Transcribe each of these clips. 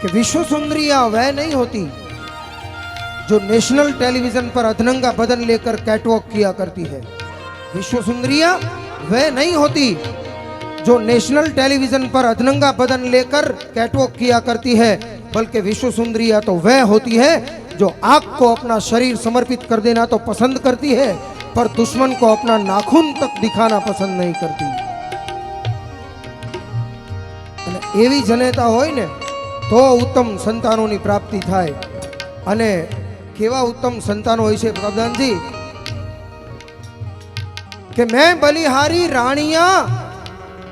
कि विश्व सुंदरिया वह नहीं होती जो नेशनल टेलीविजन पर अधनंगा बदन लेकर कैटवॉक किया करती है विश्व सुंदरिया वह नहीं होती जो नेशनल टेलीविजन पर अधनंगा बदन लेकर कैटवॉक किया करती है बल्कि विश्व सुंदरिया तो वह होती है जो आग को अपना शरीर समर्पित कर देना तो पसंद करती है पर दुश्मन को अपना नाखून तक दिखाना पसंद नहीं करती અને એવી જનેતા હોય ને તો ઉત્તમ સંતાનોની પ્રાપ્તિ થાય. અને કેવા ઉત્તમ સંતાનો હોય છે પ્રધાનજી કે મેં બલિહારી રાણીયા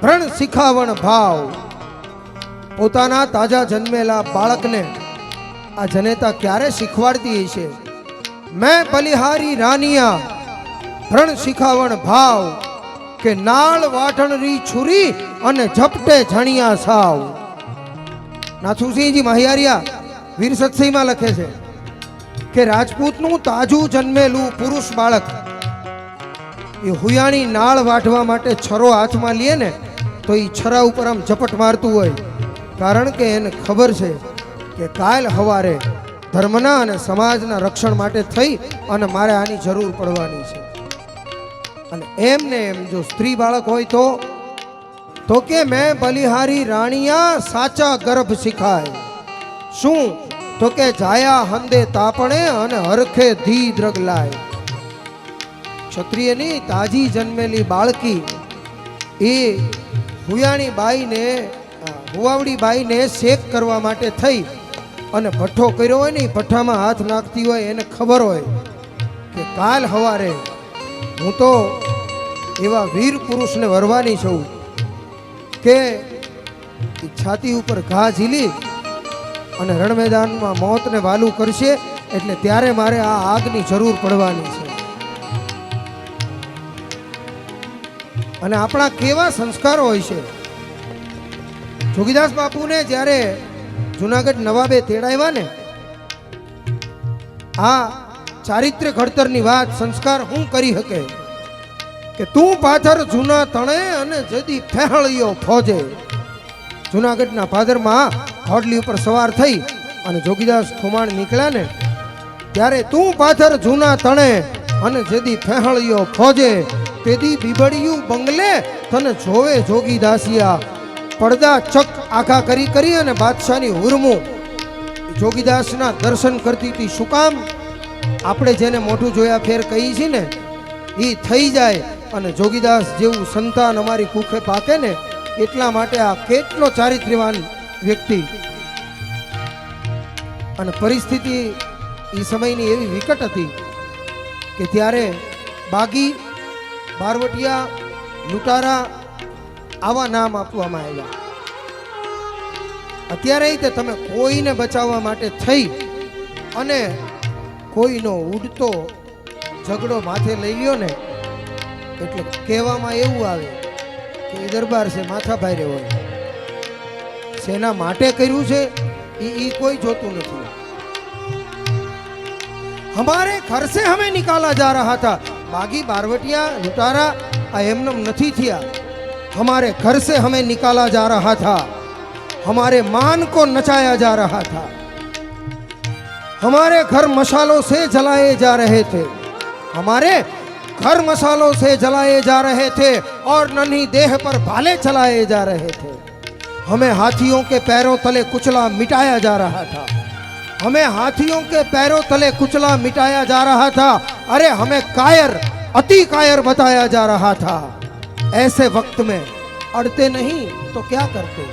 ભ્રણ શિખાવણ ભાવ. પોતાના તાજા જન્મેલા બાળકને આ જનેતા ક્યારે શીખવાડતી છે? મેં બલિહારી રાનિયા ભ્રણ શિખાવણ ભાવ. કે નાળ વાટણરી છુરી અને ઝપટે જણિયા સાવ. નાથુસિંહજી મહિયારિયા વીર સત્સિંહમાં લખે છે કે રાજપૂતનું તાજું જન્મેલું પુરુષ બાળક એ હુયાણી નાળ વાઢવા માટે છરો હાથમાં લે ને તો એ છરા ઉપર આમ ઝપટ મારતું હોય. કારણ કે એને ખબર છે કે કાલ હવારે ધર્મના અને સમાજના રક્ષણ માટે થઈ અને મારે આની જરૂર પડવાની છે. અને એમને એમ જો સ્ત્રી બાળક હોય તો તો કે મેં બલિહારી રાણીયા સાચા ગર્ભ શીખાય. શું? તો કે જાયા હંદે તાપણે અને હરખે ધી દ્રગલાય ક્ષત્રિયની તાજી જન્મેલી બાળકી એ હુયાણી બાઈને હુવાવડી બાઈને શેક કરવા માટે થઈ અને ભઠ્ઠો કર્યો હોય ને ભઠ્ઠામાં હાથ નાખતી હોય એને ખબર હોય કે કાલ હવારે હું તો એવા વીર પુરુષને વરવાની છું. કે છાતી ઉપર ઘા ઝીલી અને રણ મેદાનમાં મોતને વાલું કરશે એટલે ત્યારે મારે આ આગની જરૂર પડવાની છે. અને આપણા કેવા સંસ્કારો હોય છે? જોગીદાસ બાપુને જ્યારે જુનાગઢ નવાબે તેડાવ્યા ને, આ ચારિત્ર્ય ઘડતરની વાત, સંસ્કાર હું કરી શકે? કે તું પાથર જૂના તણે અને જદી ફેહળિયો ફોજે જુનાગઢના પાદરમાં હોડલી ઉપર સવાર થઈ અને જોગીદાસ ખુમાણ નીકળ્યા ને, ત્યારે તું પાથર જૂના તણે અને જેદી ફેહળિયો ફોજે તેદી બીબડિયું બંગલે તને જોવે જોગીદાસિયા. પડદા ચક આખા કરી કરી અને બાદશાહની હુરમું. જોગીદાસના દર્શન કરતી હતી શું કામ? આપણે જેને મોઢું જોયા ફેર કહીએ છીએ ને એ થઈ જાય. અને જોગીદાસ જેવું સંતાન અમારી કુખે પાકે ને, એટલા માટે આ કેટલો ચારિત્ર્યવાન વ્યક્તિ. અને પરિસ્થિતિ એ સમયની એવી વિકટ હતી કે ત્યારે બાગી, બારવટિયા, લૂંટારા આવા નામ આપવામાં આવ્યા. અત્યારે તે તમે કોઈને બચાવવા માટે થઈ અને કોઈનો ઉડતો ઝઘડો માથે લઈ લ્યો ને એટલે કહેવામાં એવું આવે કે એ દરબાર છે માથા ભારે હોય શેના માટે કર્યું છે એ એ કોઈ જોતું નથી हमारे घर से हमें निकाला जा रहा था बागी बारवटिया लुटारा आ एमनम નથી થયા हमारे घर से हमें निकाला जा रहा था हमारे मान को नचाया जा रहा था हमारे घर मसालों से जलाए जा रहे थे हमारे घर मसालों से जलाए जा रहे थे और नन्ही देह पर भाले चलाए जा रहे थे। हमें हाथियों के पैरों तले कुचला मिटाया जा रहा था। हमें हाथियों के पैरों तले कुचला मिटाया जा रहा था। अरे हमें कायर, अति कायर बताया जा रहा था। ऐसे वक्त में अड़ते नहीं तो क्या करते?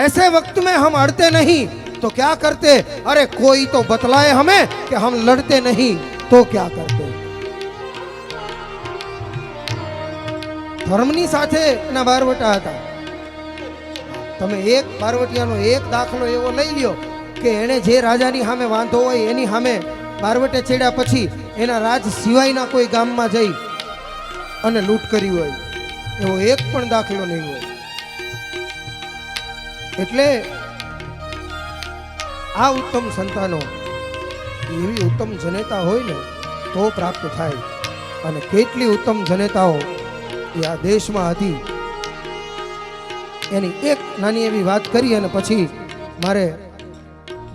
ऐसे वक्त में हम अड़ते नहीं तो क्या करते? अरे कोई तो बतलाए हमें कि हम लड़ते नहीं तो क्या करते? ધર્મની સાથે એના બારવટા હતા. તમે એક બારવટિયાનો એક દાખલો એવો લઈ લ્યો કે એણે જે રાજાની સામે વાંધો હોય એની સામે બારવટે ચડ્યા પછી એના રાજ સિવાયના કોઈ ગામમાં જઈ અને લૂંટ કરી હોય. એવો એક પણ દાખલો નહીં હોય. એટલે આ ઉત્તમ સંતાનો, એવી ઉત્તમ જનેતા હોય ને, તો પ્રાપ્ત થાય. અને કેટલી ઉત્તમ જનેતાઓ એ આ દેશમાં હતી. એની એક નાની એવી વાત કરી અને પછી મારે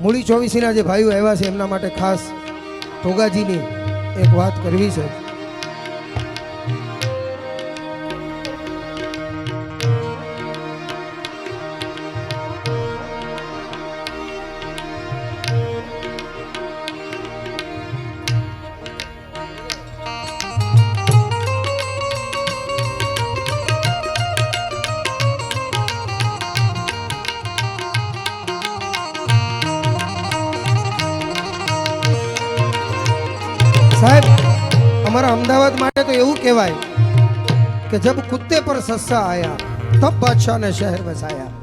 મૂળી ચોવીસીના જે ભાઈઓ આવ્યા છે, એમના માટે ખાસ ભોગાજીની એક વાત કરવી છે. સાહેબ, અમારા અમદાવાદ માટે તો એવું કહેવાય કે જબ કુત્તે પર સસ્સા આયા, તબ બાદશાહ ને શહેર વસાયા.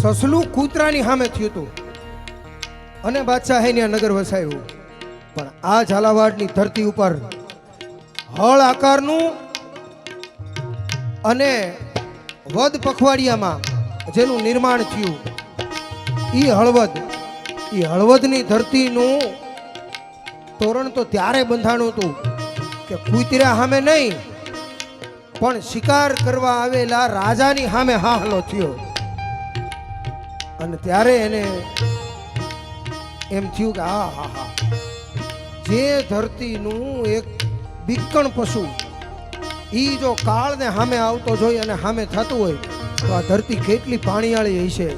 સસલું કૂતરાની સામે થયું હતું અને બાદશાહ ત્યાં નગર વસાયું. પણ આ ઝાલાવાડની ધરતી ઉપર હળ આકારનું અને વદ પખવાડિયામાં જેનું નિર્માણ થયું એ હળવદ એ હળવદની ધરતીનું તોરણ તો ત્યારે બંધાણું હતું કે કૂતરા સામે નહીં, પણ શિકાર કરવા આવેલા રાજાની સામે હાહલો થયો. અને ત્યારે એને એમ થયું કે આ હા હા જે ધરતીનું એક બીકણ પશુ એ જો કાળને સામે આવતો જોઈ અને સામે થતું હોય, તો આ ધરતી કેટલી પાણીવાળી હશે?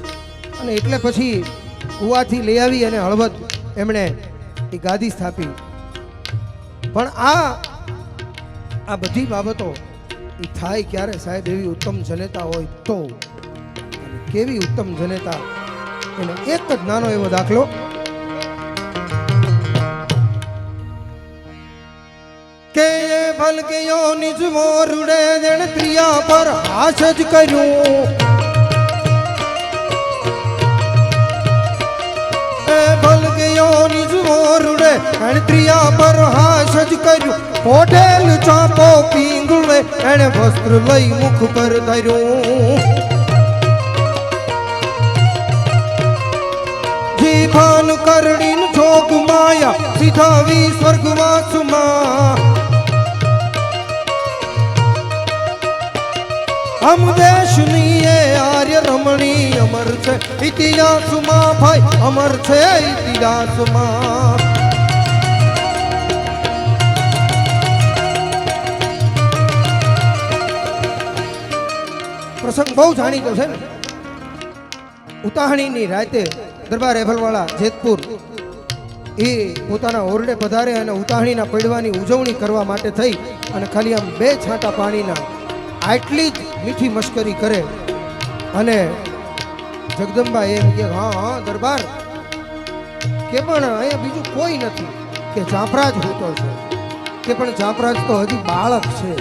અને એટલે પછી કુવાથી લઈ આવી અને હળવદ એમણે એ ગાદી સ્થાપી. પણ આ આ બધી બાબતો એ થાય ક્યારે સાહેબ એવી ઉત્તમ જનેતા હોય તો? કેવી ઉત્તમ જનેતા? એનો એક જ નાનો એવો દાખલો. કે એ ભલકયો નિજ મોરુડે દેણ પ્રિયા પર હાશ જ કર્યું. એ ભલકયો નિજ મોરુડે એણ પ્રિયા પર હાશ જ કર્યું. પોઢેલ ચાપો પીંગળે એણે વસ્ત્ર લઈ મુખ પર ધર્યું. જીભાન કરડીન જોગ માયા સીધાવી સ્વર્ગવાસમાં. હમ દેશની એ અમર છે ઇતિહાસમાં ભાઈ અમર છે ઇતિહાસમાં પ્રસંગ બહુ જાણીતો છે ને. ઉતાહણીની રાતે દરબાર એફલવાળા જેતપુર એ પોતાના ઓરડે પધારે અને ઉતાહણીના પડવાની ઉજવણી કરવા માટે થઈ અને ખાલી આમ બે છાંટા પાણીના આટલી જ મીઠી મશ્કરી કરે. અને જગદંબા એમ કે, હા હા, દરબાર. કે પણ અહીંયા બીજું કોઈ નથી, કે જાફરાજ હોતો છે. કે પણ ચાંપરાજ તો હજી બાળક છે.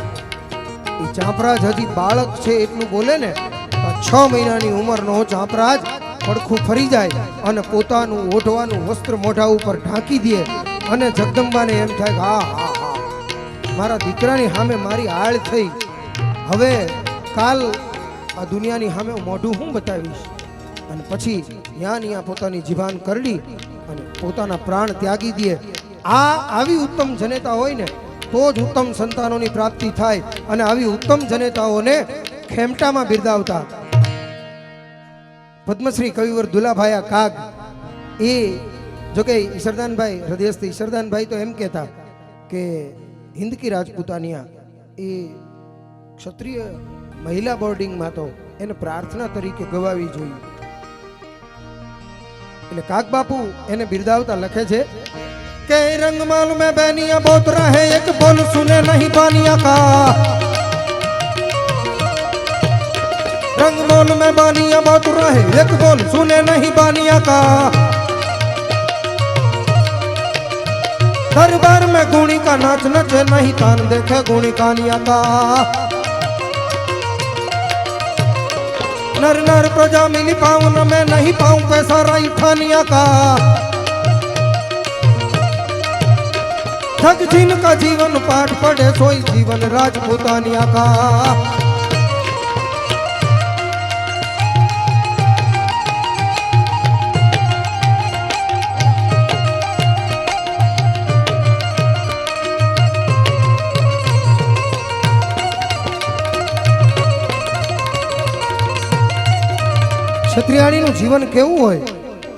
એ જાફરાજ હજી બાળક છે એટલું બોલે ને છ મહિનાની ઉંમરનો ચાંપરાજ પડખું ફરી જાય અને પોતાનું ઓઢવાનું વસ્ત્ર મોઢા ઉપર ઢાંકી દે અને જગદંબાને એમ થાય કે, હા હા હા, મારા દીકરાની સામે મારી આળ થઈ. હવે કાલ આ દુનિયાની સામે મોઢું હું બતાવીશ? અને પછી ત્યાં ને પોતાની જીભાન કરડી અને પોતાના પ્રાણ ત્યાગી દે. આ આવી ઉત્તમ જનેતા હોય ને, તો જ ઉત્તમ સંતાનોની પ્રાપ્તિ થાય અને આવી ઉત્તમ જનેતાઓને ખેમટામાં બિરદાવતા. પદ્મશ્રી કવિવર દુલાભાયા કાગ, એ જો કે ઈશરદાનભાઈ, હૃદયસ્થ ઈશરદાનભાઈ તો એમ કહેતા કે હિન્દ કી રાજપૂતાનિયા, એ ક્ષત્રિય મહિલા બોર્ડિંગમાં તો એને પ્રાર્થના તરીકે ગવાવી જોઈએ. એટલે કાકબાપુ એને બિરદાવતા લખે છે, કે રંગમાલ મેં બેનિયા બોત રહે, એક બોલ સુને નહીં પાનિયા કા રંગમોલ મેં બાનિયા બોત રહે, એક બોલ સુને નહીં બાનિયા કા દરબાર મેં ગુણી કા નાચ નચે નહીં, તાન દેખે ગુણી કાનિયા કા नर नर प्रजा मिली पाऊँ न मैं नहीं पाऊँ पैसा राई ठानिया का। ठग जिनका जीवन पाठ पढ़े सोई जीवन राजपूतानिया का। ક્ષત્રિયાણીનું જીવન કેવું હોય?